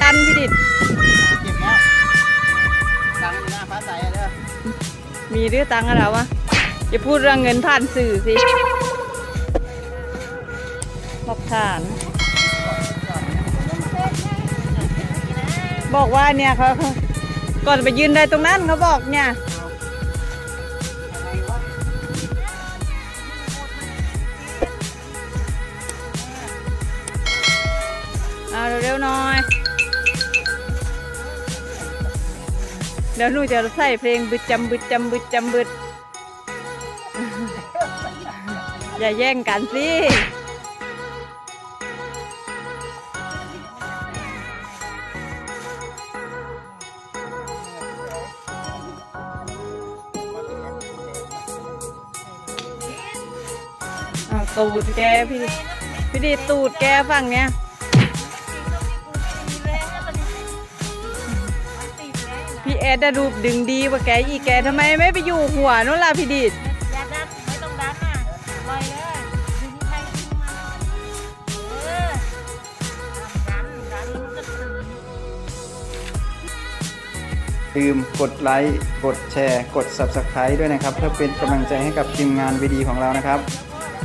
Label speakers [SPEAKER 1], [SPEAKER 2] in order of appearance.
[SPEAKER 1] กันพี่ดิด
[SPEAKER 2] เก็บแล้วตังค์อยู่หน้าฟ้าใสอะเด้อ
[SPEAKER 1] มีหรือตังค์อะไรวะอย่าพูดเรื่องเงินผ่านสื่อสิหลักฐาน บอกว่าเนี่ยเขาเขาก่อนไปยืนได้ตรงนั้นเขาบอกเนี่ย เอา ร็วๆหน่อย เดี๋ยวหนูจะใส่เพลงบึดจำบึดจำบึดจำบึด อย่าแย่งกันสิตูดแกพี่พี่ดีตูดแกฝั่งเนี้ย พี่แอดด้รูปดึงดีกว่าแกอีกแกทำไมไม่ไปอยู่หัวนู่นล่ะพี่ดิด
[SPEAKER 3] อย่าดันไม่ต้องดันน่ะปล่อยเลยดึงดึงมันเออดันดันแล้วมันก็ตึง
[SPEAKER 2] ลืมกดไลค์กดแชร์ กด Subscribe ด้วยนะครับ เพื่อเป็นกำลังใจให้กับทีมงานวีดีของเรานะครับ